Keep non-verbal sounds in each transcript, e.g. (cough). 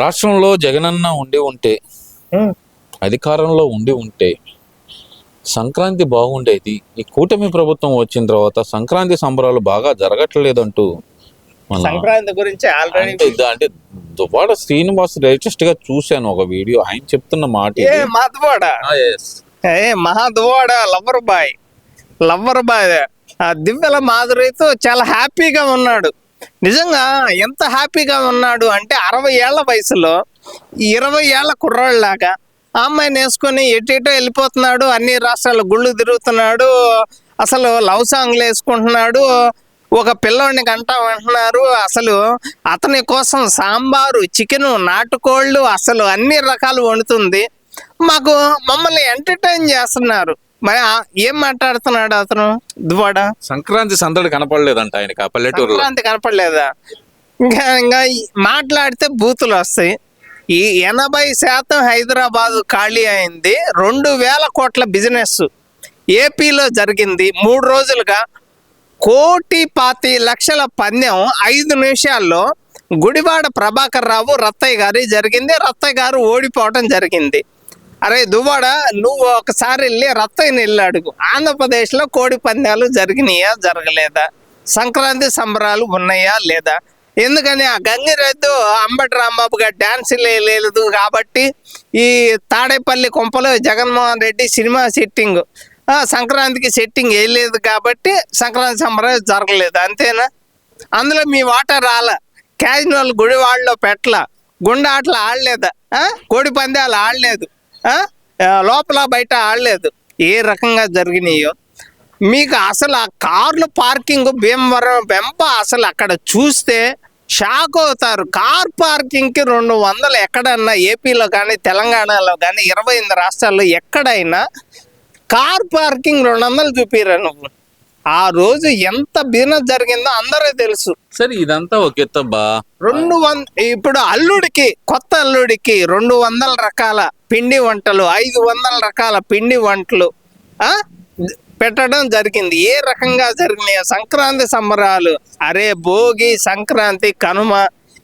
రాష్ట్రంలో జగనన్న ఉండి ఉంటే అధికారంలో ఉండి ఉంటే సంక్రాంతి బాగుండేది. ఈ కూటమి ప్రభుత్వం వచ్చిన తర్వాత సంక్రాంతి సంబరాలు బాగా జరగట్లేదంటూ సంక్రాంతి గురించి ఆల్రెడీ అంటే దువ్వాడ శ్రీనివాస్ లేటెస్ట్గా చూశాను ఒక వీడియో. ఆయన చెప్తున్న మాట మహాదువాడ లవ్వర్ బాయ్ లవ్వర్ బాయ్ ఆ దివ్యల మాధురితో చాలా హ్యాపీగా ఉన్నాడు. నిజంగా ఎంత హ్యాపీగా ఉన్నాడు అంటే అరవై ఏళ్ళ వయసులో ఇరవై ఏళ్ళ కుర్రాళ్ళలాగా ఆ అమ్మాయిని వేసుకొని ఎటు ఎటో వెళ్ళిపోతున్నాడు అన్ని రాష్ట్రాల గుళ్ళు తిరుగుతున్నాడు అసలు లవ్ సాంగ్లు వేసుకుంటున్నాడు ఒక పిల్లోడిని కంటా అంటున్నారు అసలు అతని కోసం సాంబారు చికెను నాటుకోళ్ళు అసలు అన్ని రకాలు వండుతుంది. మాకు మమ్మల్ని ఎంటర్టైన్ చేస్తున్నారు. మరి ఏం మాట్లాడుతున్నాడు అతను? దువాడ సంక్రాంతి సందడి కనపడలేదంట ఆయనకి ఆ పల్లెటూరులో. సంక్రాంతి కనపడలేదా? ఇంకా ఇంకా మాట్లాడితే బూతులు వస్తాయి. ఈ ఎనభై శాతం హైదరాబాద్ ఖాళీ అయింది. రెండు వేల కోట్ల బిజినెస్ ఏపీలో జరిగింది. మూడు రోజులుగా కోటి పాతి లక్షల పందెం ఐదు నిమిషాల్లో గుడివాడ ప్రభాకర్ రావు రత్తయ్య గారి జరిగింది. రత్తయ్య గారు ఓడిపోవటం జరిగింది. అరే దువ్వాడ నువ్వు ఒకసారి వెళ్ళి రత్తయ్యని వెళ్ళి అడుగు. ఆంధ్రప్రదేశ్లో కోడి పందాలు జరిగినాయా జరగలేదా? సంక్రాంతి సంబరాలు ఉన్నాయా లేదా? ఎందుకని ఆ గంగిరెద్దు అంబటి రాంబాబు గారు డాన్స్ లేదు కాబట్టి ఈ తాడేపల్లి కొంపలో జగన్మోహన్ రెడ్డి సినిమా సెట్టింగ్ సంక్రాంతికి సెట్టింగ్ వేయలేదు కాబట్టి సంక్రాంతి సంబరాలు జరగలేదు అంతేనా? అందులో మీ వాటర్ రాల. క్యాజినోల్ వాళ్ళలో పెట్టల. గుండె ఆటలు ఆడలేదా కోడి పందాలు ఆడలేదు. లోపల బయట ఆడలేదు. ఏ రకంగా జరిగినాయో. మీకు అసలు ఆ కార్లు పార్కింగ్ భీమవరం వెంప అసలు అక్కడ చూస్తే షాక్ అవుతారు. కార్ పార్కింగ్కి రెండు వందలు ఎక్కడన్నా ఏపీలో కానీ తెలంగాణలో కానీ ఇరవై ఎనిమిది రాష్ట్రాల్లో ఎక్కడైనా కార్ పార్కింగ్ రెండు వందలు చూపిరా నువ్వు. ఆ రోజు ఎంత బిజినెస్ జరిగిందో అందరూ తెలుసు. సరే ఇదంతా ఒక ఎత్తబ్బా రెండు వంద ఇప్పుడు అల్లుడికి కొత్త అల్లుడికి రెండు వందల రకాల పిండి వంటలు ఐదు వందల రకాల పిండి వంటలు ఆ? పెట్టడం జరిగింది. ఏ రకంగా జరిగినాయి సంక్రాంతి సంబరాలు అరే భోగి సంక్రాంతి కనుమ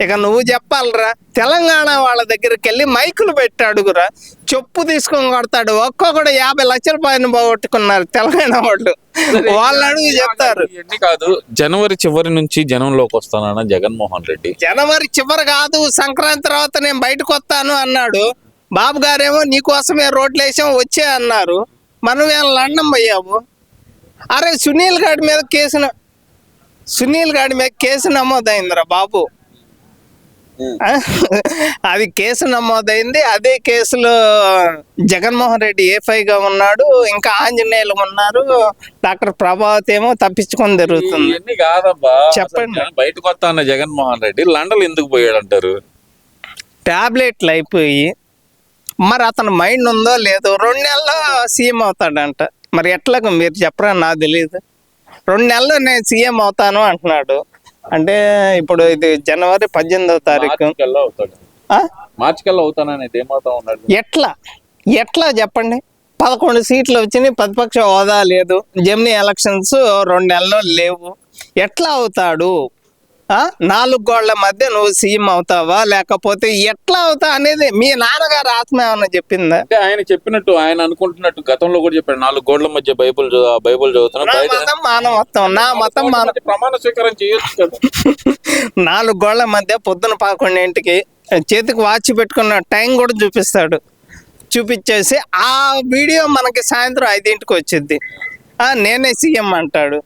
ఇక నువ్వు చెప్పాలరా. తెలంగాణ వాళ్ళ దగ్గరికి వెళ్ళి మైకులు పెట్టి అడుగురా. చెప్పు తీసుకొని కొడతాడు. ఒక్కొక్కడు యాభై లక్షల పైన పోగొట్టుకున్నారు తెలంగాణ వాళ్ళు. వాళ్ళు అడుగు చెప్తారు. కాదు. జనవరి చివరి నుంచి జనంలోకి వస్తానన్న జగన్మోహన్ రెడ్డి? జనవరి చివరి కాదు సంక్రాంతి తర్వాత నేను బయటకు వస్తాను అన్నాడు. బాబు గారేమో నీకోసమే రోడ్లు వేసాం వచ్చే అన్నారు. మనం ఏం లండం పోయాము? అరే సునీల్ గాడి మీద కేసు సునీల్ గాడి మీద కేసు నమోదైందిరా బాబు? (laughs) అది కేసు నమోదైంది. అదే కేసులో జగన్మోహన్ రెడ్డి ఏఫైగా ఉన్నాడు ఇంకా ఆంజనేయులు ఉన్నారు. డాక్టర్ ప్రభావతి ఏమో తప్పించుకొని కాదబ్బా. చెప్పండి. బయటకు వస్తా జగన్మోహన్ రెడ్డి లండన్ ఎందుకు పోయాడంటారు? టాబ్లెట్లు అయిపోయి మరి అతని మైండ్ ఉందో లేదో రెండు నెలల్లో సీఎం అవుతాడంట. మరి ఎట్లాగో మీరు చెప్పరా నాకు తెలియదు రెండు నెలల్లో నేను సీఎం అవుతాను అంటున్నాడు. అంటే ఇప్పుడు ఇది జనవరి పద్దెనిమిదవ తారీఖు. మార్చి కల్లా అవుతానని ఏమవుతా ఉన్నాడు? ఎట్లా? ఎట్లా చెప్పండి. పదకొండు సీట్లు వచ్చినాయి ప్రతిపక్ష హోదా లేదు. జమినీ ఎలక్షన్స్ రెండు నెలల్లో లేవు. ఎట్లా అవుతాడు? నాలుగు గోళ్ళ మధ్య నువ్వు సీఎం అవుతావా? లేకపోతే ఎట్లా అవుతావు అనేది మీ నాన్నగారు ఆత్మ ఏమన్నా చెప్పిందా? అంటే ఆయన చెప్పినట్టు ఆయన అనుకుంటున్నట్టు గతంలో కూడా చెప్పాడు నాలుగు గోడల మధ్య బైబుల్ బైబుల్ చదువుతున్నా నా బయట మతం మానవత్వం నా మతం మాన మధ్య ప్రమాణ స్వీకారం చేయొచ్చు కదా. (laughs) నాలుగు గోళ్ళ మధ్య పొద్దున పదకొండింటికి చేతికి వాచ్ పెట్టుకున్న టైం కూడా చూపిస్తాడు. చూపించేసి ఆ వీడియో మనకి సాయంత్రం ఐదింటికి వచ్చింది ఆ నేనే సీఎం అంటాడు.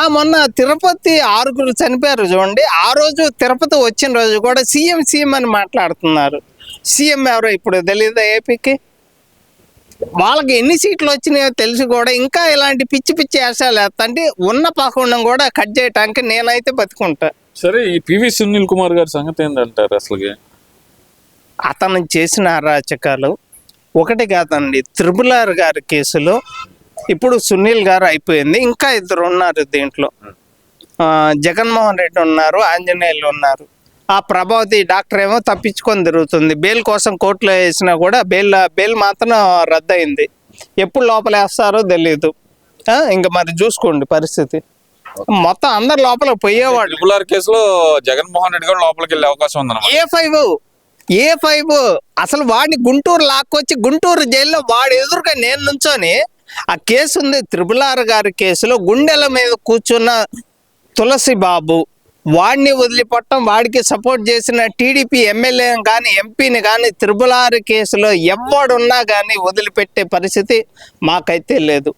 ఆ మొన్న తిరుపతి ఆరుగురు చనిపోయారు చూడండి. ఆ రోజు తిరుపతి వచ్చిన రోజు కూడా సీఎం సీఎం అని మాట్లాడుతున్నారు. సీఎం ఎవరో ఇప్పుడు తెలియదా ఏపీకి? వాళ్ళకి ఎన్ని సీట్లు వచ్చినాయో తెలిసి కూడా ఇంకా ఇలాంటి పిచ్చి పిచ్చి వేషాలు వేస్తంటే ఉన్న పకుండా కూడా కట్ చేయటానికి నేనైతే బతుకుంటా. సరే ఈ పివి సునీల్ కుమార్ గారి సంగతి ఏంటంటారు అసలుకి? అతను చేసిన అరాచకాలు ఒకటి కాదండి త్రిపులార్ గారి కేసులో ఇప్పుడు సునీల్ గారు అయిపోయింది. ఇంకా ఇద్దరు ఉన్నారు దీంట్లో. జగన్మోహన్ రెడ్డి ఉన్నారు ఆంజనేయులు ఉన్నారు. ఆ ప్రభావతి డాక్టర్ ఏమో తప్పించుకొని తిరుగుతుంది. బెయిల్ కోసం కోర్టులో వేసినా కూడా బెయిల్ బెయిల్ మాత్రం రద్దయింది. ఎప్పుడు లోపల వేస్తారో తెలియదు ఇంకా మరి చూసుకోండి పరిస్థితి. మొత్తం అందరు లోపల ట్రిపుల్ ఆర్ కేసులో జగన్మోహన్ రెడ్డి గారు లోపలికి వెళ్ళే అవకాశం ఉందన్నమాట. A five? A five? అసలు వాడిని గుంటూరు లాక్కొచ్చి గుంటూరు జైల్లో వాడు ఎదురుగా నేను నుంచొని ఆ కేసు ఉంది త్రిపుల్ ఆర్ గారి కేసులో గుండెల మీద కూర్చున్న తులసి బాబు వాడిని వదిలిపట్టం వాడికి సపోర్ట్ చేసిన టీడీపీ ఎమ్మెల్యే కానీ ఎంపీని కానీ త్రిపుల్ కేసులో ఎవడున్నా కానీ వదిలిపెట్టే పరిస్థితి మాకైతే లేదు.